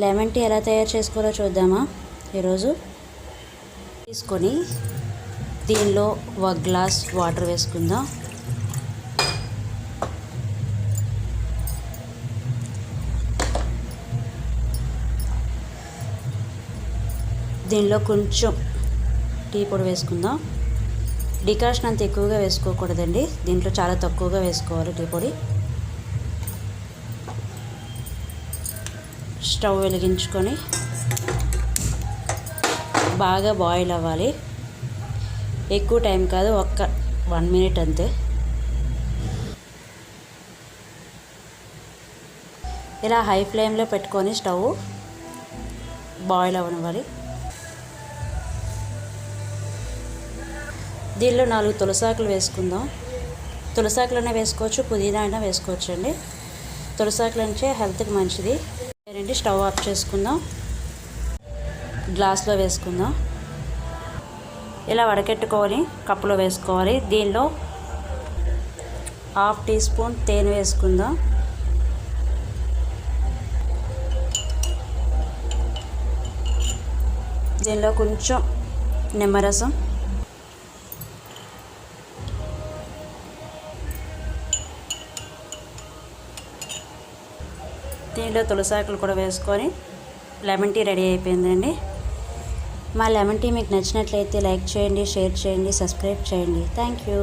Lemon tea ఎలా తయారు చేసుకోవాలో చూద్దామా? ఈరోజు తీసుకొని దీనిలో ఒక గ్లాస్ వాటర్ వేసుకుందాం. దీనిలో కొంచెం టీ పొడి వేసుకుందాం. డికాషన్ అంత ఎక్కువగా వేసుకోకూడదండి. దీంట్లో చాలా తక్కువగా వేసుకోవాలి టీ పొడి. స్టవ్ వెలిగించుకొని బాగా బాయిల్ అవ్వాలి. ఎక్కువ టైం కాదు ఒక్క వన్ మినిట్ అంతే. ఇలా హై ఫ్లేమ్లో పెట్టుకొని స్టవ్ బాయిల్ అవ్వనివ్వాలి. దీనిలో నాలుగు తులసాకులు వేసుకుందాం. తులసాకులైనా వేసుకోవచ్చు పుదీనా అయినా వేసుకోవచ్చు అండి తులసాకులు అంటే హెల్త్కి మంచిది. సరేండి స్టవ్ ఆఫ్ చేసుకుందాం. గ్లాస్లో వేసుకుందాం. ఇలా వడకెట్టుకొని కప్పులో వేసుకోవాలి. దీనిలో హాఫ్ టీ స్పూన్ తేనె వేసుకుందాం. దీనిలో కొంచెం నిమ్మరసం దీనిలో తులసాకులు కూడా వేసుకొని లెమన్ టీ రెడీ అయిపోయిందండి. మా లెమన్ టీ మీకు నచ్చినట్లయితే లైక్ చేయండి షేర్ చేయండి సబ్స్క్రైబ్ చేయండి. Thank you.